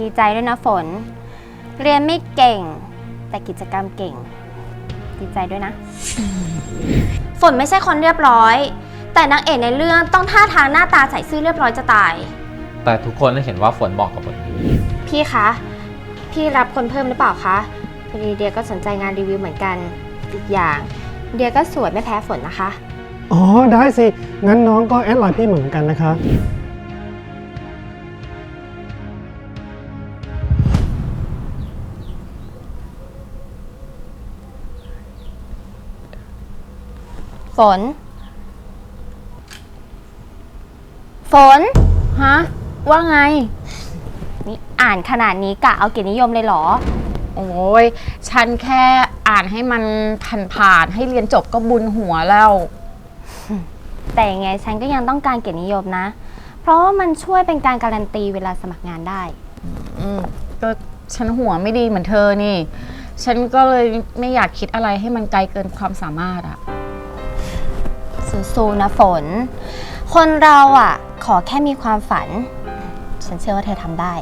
ดีใจด้วยนะฝน เรียนไม่เก่ง แต่กิจกรรมเก่ง ดีใจด้วยนะ ฝนไม่ใช่คนเรียบร้อย แต่นางเอกในเรื่องต้องท่าทางหน้าตาใส่ซื่อเรียบร้อยจะตาย แต่ทุกคนได้เห็นว่าฝนเหมาะกับบทนี้พี่คะ พี่รับคนเพิ่มหรือเปล่าคะพอดีเดียก็สนใจงานรีวิวเหมือนกันอีกอย่าง เดียก็สวยไม่แพ้ฝนนะคะ อ๋อ ได้สิ งั้นน้องก็แอดไลน์พี่เหมือนกันนะคะ ฝน ฝน ฮะ ว่าไง นี่อ่านขนาดนี้กะเอาเกียรตินิยมเลยเหรอ โอ้ยฉันแค่อ่านให้มันผ่านๆให้เรียนจบก็บุญหัวแล้ว แต่ยังไงฉันก็ยังต้องการเกียรตินิยมนะ เพราะว่ามันช่วยเป็นการการันตีเวลาสมัครงานได้ อืมก็ฉันหัวไม่ดีเหมือนเธอนี่ ฉันก็เลยไม่อยากคิดอะไรให้มันไกลเกินความสามารถอะ สู้ๆนะฝน คนเราอะ ขอแค่มีความฝัน ฉันเชื่อว่าเธอทำได้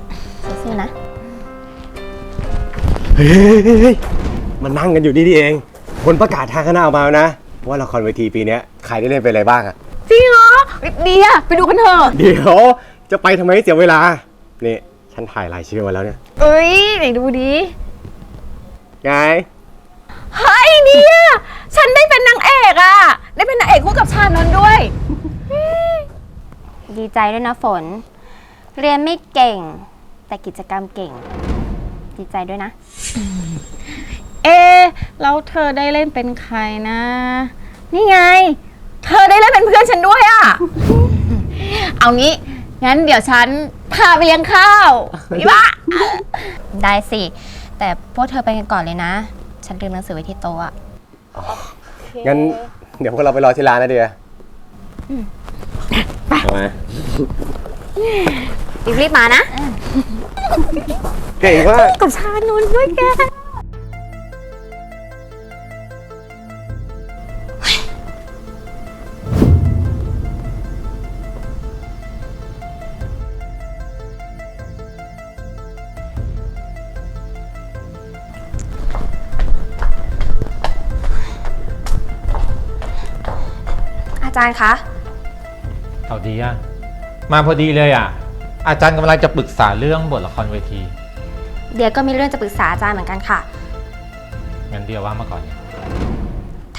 สู้ๆนะ เฮ้ยมานั่งกันอยู่นี่นี่เองผลประกาศทางคณะออกมาแล้วนะ ว่าละครเวทีปีเนี้ยใครได้เล่นเป็นอะไรบ้างอะจริงเหรอดีอะไปดูกันเถอะ เดี๋ยวจะไปทำไมให้เสียเวลา นี่ ฉันถ่ายรายชื่อมาแล้วเนี่ย เอ้ยไหนดูดิ ไง เฮ้ยเนี่ยฉันได้เป็นนางเอกอะได้เป็นนางเอกคู่กับชานนท์ด้วย ดีใจด้วยนะฝน เรียนไม่เก่ง แต่กิจกรรมเก่ง ดีใจด้วยนะ เอะแล้วเธอได้เล่นเป็นใครนะ นี่ไง เธอได้เล่นเป็นเพื่อนฉันด้วยอะเอางี้งั้นเดี๋ยวฉันพาไปเลี้ยงข้าวพี่บ้า ได้สิ แต่พวกเธอไปกันก่อนเลยนะ ฉันลืมหนังสือไว้ที่โต๊ะอะงั้นเดี๋ยวพวกเราไปรอที่ร้านนะเดียไปมารีบๆมานะเก่งมากกับชานนท์ด้วยแก อาจารย์คะ เอาดีอะมาพอดีเลยอะอาจารย์กำลังจะปรึกษาเรื่องบทละครเวที เดี๋ยวก็มีเรื่องจะปรึกษาอาจารย์เหมือนกันค่ะงั้นเดียวว่ามาก่อนเนี่ย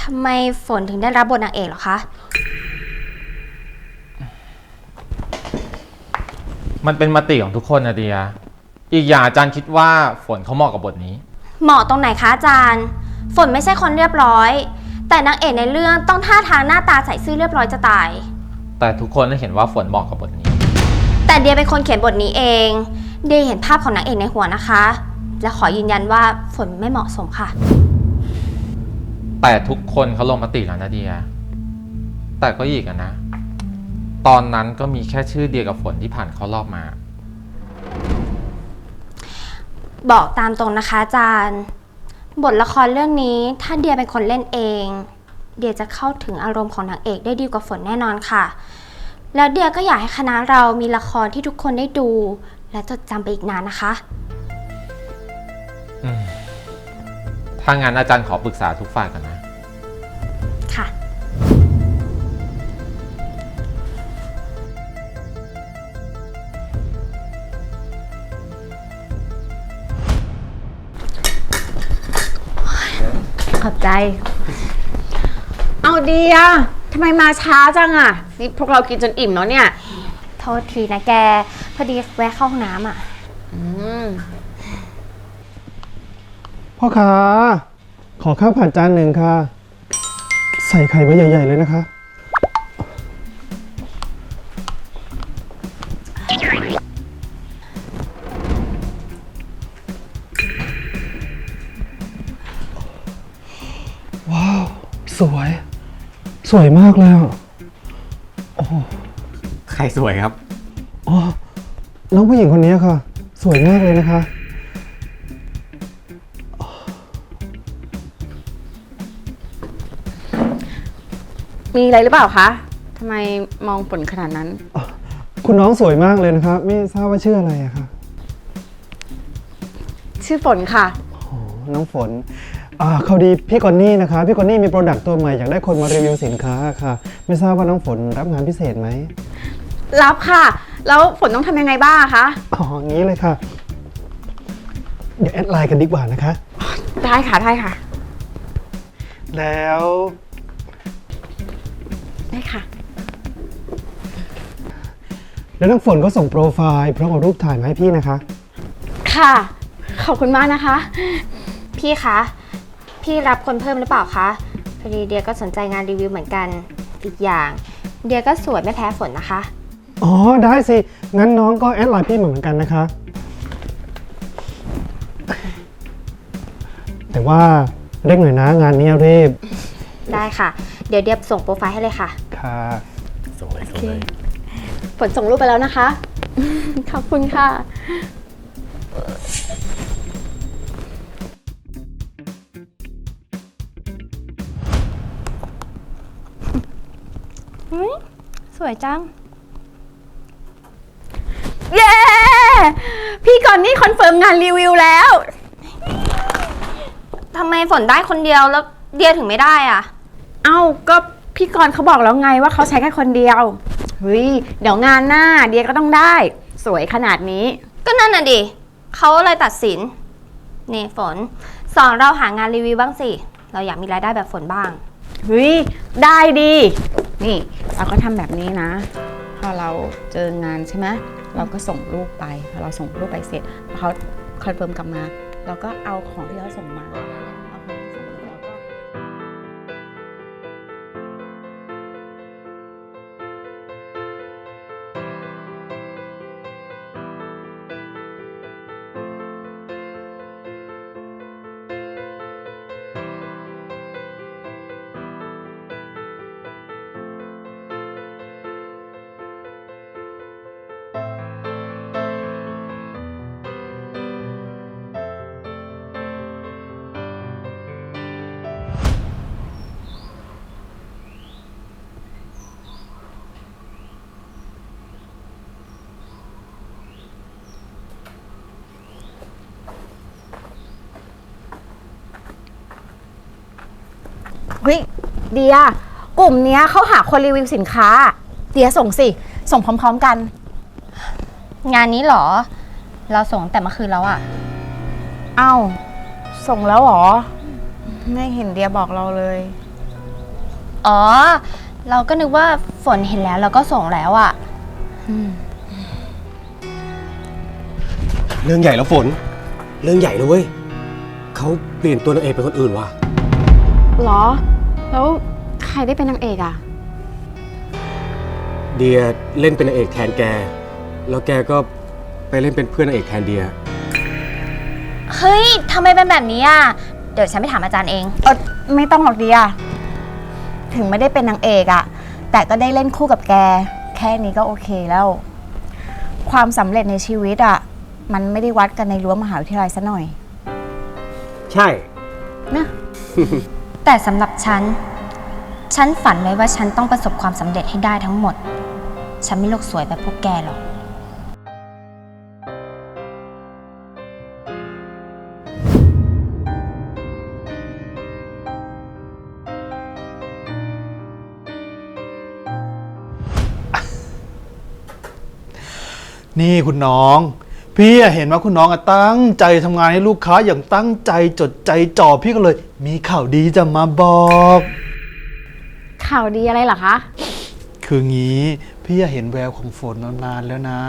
ทำไมฝนถึงได้รับบทนางเอกเหรอคะ มันเป็นมติของทุกคนนะเดีย อีกอย่างอาจารย์คิดว่าฝนเขาเหมาะกับบทนี้ เหมาะตรงไหนคะอาจารย์ ฝนไม่ใช่คนเรียบร้อย แต่นางเอกในเรื่องต้องท่าทางหน้าตาใส่ซื่อเรียบร้อยจะตาย แต่ทุกคนได้เห็นว่าฝนเหมาะกับบทนี้ แต่เดียเป็นคนเขียนบทนี้เอง เดียเห็นภาพของนางเอกในหัวนะคะ และขอยืนยันว่าฝนไม่เหมาะสมค่ะ แต่ทุกคนเขาลงมติแล้วนะเดีย แต่ก็อีกอะนะ ตอนนั้นก็มีแค่ชื่อเดียกับฝนที่ผ่านเข้ารอบมา บอกตามตรงนะคะอาจารย์ บทละครเรื่องนี้ถ้าเดียเป็นคนเล่นเอง เดียจะเข้าถึงอารมณ์ของนางเอกได้ดีกว่าฝนแน่นอนค่ะ แล้วเดียก็อยากให้คณะเรามีละครที่ทุกคนได้ดู และจดจำไปอีกนานนะคะ ถ้างั้นอาจารย์ขอปรึกษาทุกฝ่ายกันนะ ค่ะ ขอบใจ เอาดีอะทำไมมาช้าจังอะนี่พวกเรากินจนอิ่มแล้วเนี่ย โทษทีนะแก พอดีแวะเข้าห้องน้ำอะ อืม พ่อค้าขอข้าวผัดจานหนึ่งค่ะ ใส่ไข่ไว้ใหญ่ ๆ เลยนะคะ สวยมากเลยอะใครสวยครับ อ๋อน้องผู้หญิงคนนี้ค่ะ สวยมากเลยนะคะ มีอะไรหรือเปล่าคะทำไมมองฝนขนาดนั้น คุณน้องสวยมากเลยนะครับ ไม่ทราบว่าชื่ออะไรอะคะชื่อฝนค่ะอ๋อน้องฝน อ่าเขาดีพี่กอนนี่นะคะ พี่กอนนี่มีโปรดักต์ตัวใหม่อยากได้คนมารีวิวสินค้าค่ะ ไม่ทราบว่าน้องฝนรับงานพิเศษไหมรับค่ะ แล้วฝนต้องทำยังไงบ้างอะคะ อ๋องี้เลยค่ะ เดี๋ยวแอดไลน์กันดีกว่านะคะ ได้ค่ะ ได้ค่ะ แล้ว ได้ค่ะ แล้วน้องฝนก็ส่งโปรไฟล์พร้อมกับรูปถ่ายมาให้พี่นะคะ ค่ะ ขอบคุณมากนะคะ พี่คะ พี่รับคนเพิ่มหรือเปล่าคะพอดีเดียก็สนใจงานรีวิวเหมือนกันอีกอย่าง เดียก็สวยไม่แพ้ฝนนะคะ อ๋อ ได้สิ งั้นน้องก็แอดไลน์พี่มาเหมือนกันนะคะ แต่ว่าเร่งหน่อยนะงานนี้รีบ ได้ค่ะ เดี๋ยวเดียส่งโปรไฟล์ให้เลยค่ะ ค่ะ ส่งเลยส่งเลยฝนส่งรูปไปแล้วนะคะ ขอบคุณค่ะ สวยจัง เย้ พี่ก่อนนี่คอนเฟิร์มงานรีวิวแล้วทำไมฝนได้คนเดียวแล้วเดียถึงไม่ได้อะเอ้าก็พี่กรณ์เขาบอกแล้วไงว่าเขาใช้แค่คนเดียวเฮ้ยเดี๋ยวงานหน้าเดียก็ต้องได้ สวยขนาดนี้ ก็นั่นน่ะดิเขาเลยตัดสิน นี่ฝน สอนเราหางานรีวิวบ้างสิ เราอยากมีรายได้แบบฝนบ้าง เฮ้ยได้ดี นี่ เราก็ทำแบบนี้นะ พอเราเจองานใช่ไหมเราก็ส่งรูปไป พอเราส่งรูปไปเสร็จเขาคอนเฟิร์มกลับมา เราก็เอาของที่เราส่งมา เดีย กลุ่มเนี้ยเขาหาคนรีวิวสินค้า เดียส่งสิ ส่งพร้อมๆกัน งานนี้เหรอ เราส่งแต่เมื่อคืนแล้วอะเอ้า ส่งแล้วเหรอ ไม่เห็นเดียบอกเราเลย อ๋อ เราก็นึกว่าฝนเห็นแล้วเราก็ส่งแล้วอะเรื่องใหญ่แล้วฝน เรื่องใหญ่เลยเว้ยเขาเปลี่ยนตัวนางเอกเป็นคนอื่นว่ะเหรอ แล้วใครได้เป็นนางเอกอะ เดียเล่นเป็นนางเอกแทนแก แล้วแกก็ไปเล่นเป็นเพื่อนนางเอกแทนเดีย เฮ้ยทำไมเป็นแบบนี้อะเดี๋ยวฉันไปถามอาจารย์เอง เออไม่ต้องหรอกเดียถึงไม่ได้เป็นนางเอกอะแต่ก็ได้เล่นคู่กับแก แค่นี้ก็โอเคแล้ว ความสำเร็จในชีวิตอะมันไม่ได้วัดกันในรั้วมหาวิทยาลัยซะหน่อย ใช่ นะ แต่สำหรับฉัน ฉันฝันไว้ว่าฉันต้องประสบความสำเร็จให้ได้ทั้งหมด ฉันไม่โลกสวยแบบพวกแกหรอก นี่คุณน้อง พี่อะเห็นว่าคุณน้องอะตั้งใจทำงานให้ลูกค้าอย่างตั้งใจจดใจจ่อพี่ก็เลย มีข่าวดีจะมาบอก ข่าวดีอะไรเหรอคะ คืองี้พี่อะเห็นแววของฝนมานานแล้วนะ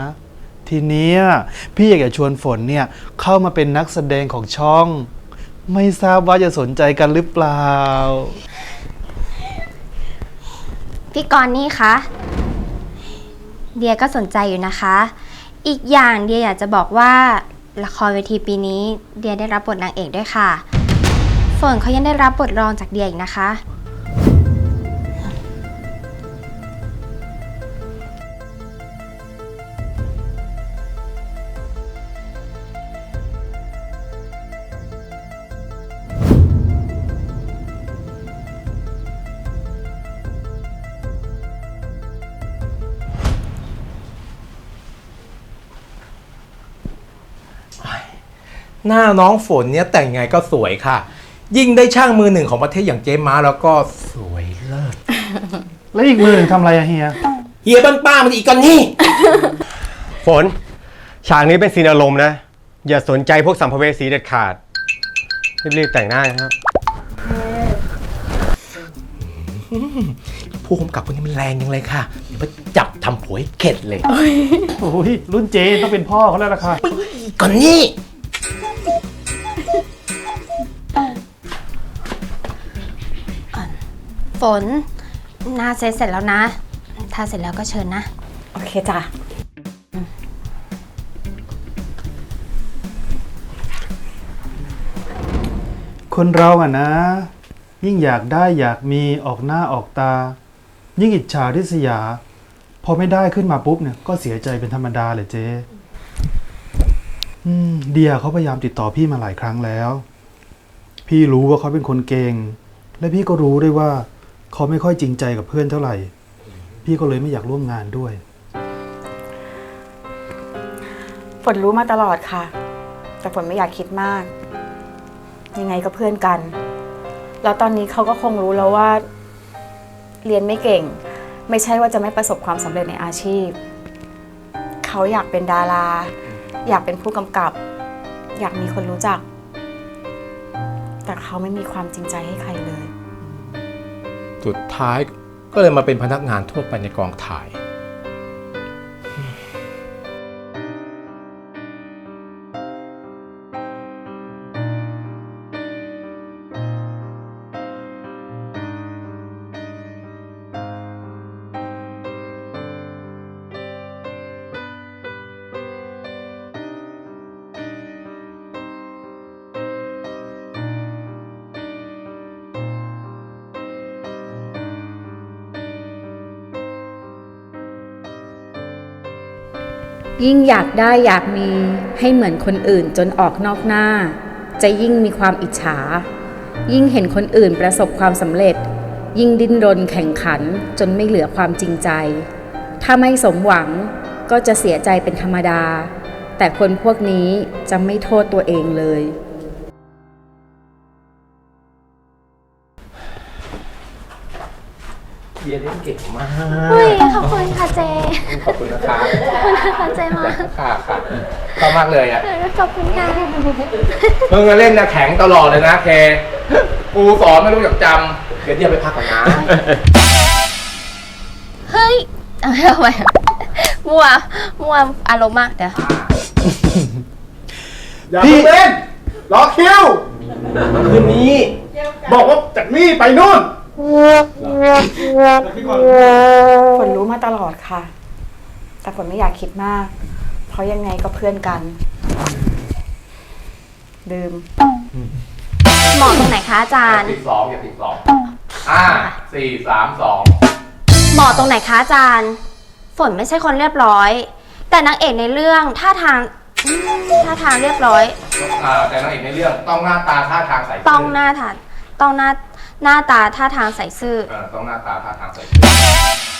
ทีเนี้ยพี่อยากจะชวนฝนเนี่ยเข้ามาเป็นนักแสดงของช่อง ไม่ทราบว่าจะสนใจกันหรือเปล่า พี่กรณ์นี่คะ เดียก็สนใจอยู่นะคะ อีกอย่างเดียอยากจะบอกว่าละครเวทีปีนี้เดียได้รับบทนางเอกด้วยค่ะ ฝนเขายังได้รับบทรองจากเดียอีกนะคะ หน้าน้องฝนเนี่ยแต่งไงก็สวยค่ะ ยิ่งได้ช่างมือหนึ่งของประเทศอย่างเจ๊ม้าแล้วก็สวยเลิศแล้วอีกมือหนึ่งทำอะไรอะเฮีย เฮียบ้านป้ามันอีกกันนี่ ฝน ฉากนี้เป็นซีนอารมณ์นะ อย่าสนใจพวกสัมภเวสีเด็ดขาด รีบๆแต่งหน้านะครับ ผู้กำกับคนนี้มันแรงยังเลยค่ะเดี๋ยวไปจับทำผัวให้เข็ดเลยโอ้ยรุ่นเจต้องเป็นพ่อเขาแล้วล่ะค่ะก่อนนี่ ฝน หน้าเซตเสร็จแล้วนะ ถ้าเสร็จแล้วก็เชิญนะ โอเคจ้ะ คนเราอะนะ ยิ่งอยากได้อยากมีออกหน้าออกตา ยิ่งอิจฉาริษยา พอไม่ได้ขึ้นมาปุ๊บเนี่ยก็เสียใจเป็นธรรมดาเลยเจ๊อืมเดียเขาพยายามติดต่อพี่มาหลายครั้งแล้ว พี่รู้ว่าเขาเป็นคนเก่ง และพี่ก็รู้ด้วยว่า เขาไม่ค่อยจริงใจกับเพื่อนเท่าไหร่ พี่ก็เลยไม่อยากร่วมงานด้วย ฝนรู้มาตลอดค่ะ แต่ฝนไม่อยากคิดมาก ยังไงก็เพื่อนกัน แล้วตอนนี้เขาก็คงรู้แล้วว่า เรียนไม่เก่ง ไม่ใช่ว่าจะไม่ประสบความสำเร็จในอาชีพ เขาอยากเป็นดารา อยากเป็นผู้กำกับ อยากมีคนรู้จัก แต่เขาไม่มีความจริงใจให้ใครเลย สุดท้ายก็เลยมาเป็นพนักงานทั่วไปในกองถ่าย ยิ่งอยากได้อยากมีให้เหมือนคนอื่นจนออกนอกหน้า จะยิ่งมีความอิจฉา ยิ่งเห็นคนอื่นประสบความสำเร็จ ยิ่งดิ้นรนแข่งขันจนไม่เหลือความจริงใจ ถ้าไม่สมหวังก็จะเสียใจเป็นธรรมดา แต่คนพวกนี้จะไม่โทษตัวเองเลย เฮียเล่นเก่งมากเฮ้ยขอบคุณค่ะเจขอบคุณนะครับขอบคุณค่ะเจมากค่ะค่ะชอบมากเลยอะขอบคุณค่ะมึงอะเล่นนะแข็งตลอดเลยนะเคกูสอนไม่รู้จักจำเดี๋ยวเดี๋ยวไปพักก่อนนะเฮ้ยเอาทำไมมัวมัวอารมณ์มากเดี๋ยวอย่าเพิ่งเล่นรอคิวคืนนี้ บอกว่าจากนี่ไปนู่น ฝนรู้มาตลอดค่ะ แต่ฝนไม่อยากคิดมาก เพราะยังไงก็เพื่อนกัน ดื่มเหมาะตรงไหนคะอาจารย์ติดสองอย่าติดสองอ่าสี่สามสองเหมาะตรงไหนคะอาจารย์ ฝนไม่ใช่คนเรียบร้อย แต่นางเอกในเรื่องท่าทางท่าทางเรียบร้อย อ่าแต่นางเอกในเรื่องต้องหน้าตาท่าทางใส่ซื่ต้องหน้าทานต้องหน้า หน้าตาท่าทางใส่ซื่อ เออต้องหน้าตาท่าทางใส่ซื่อ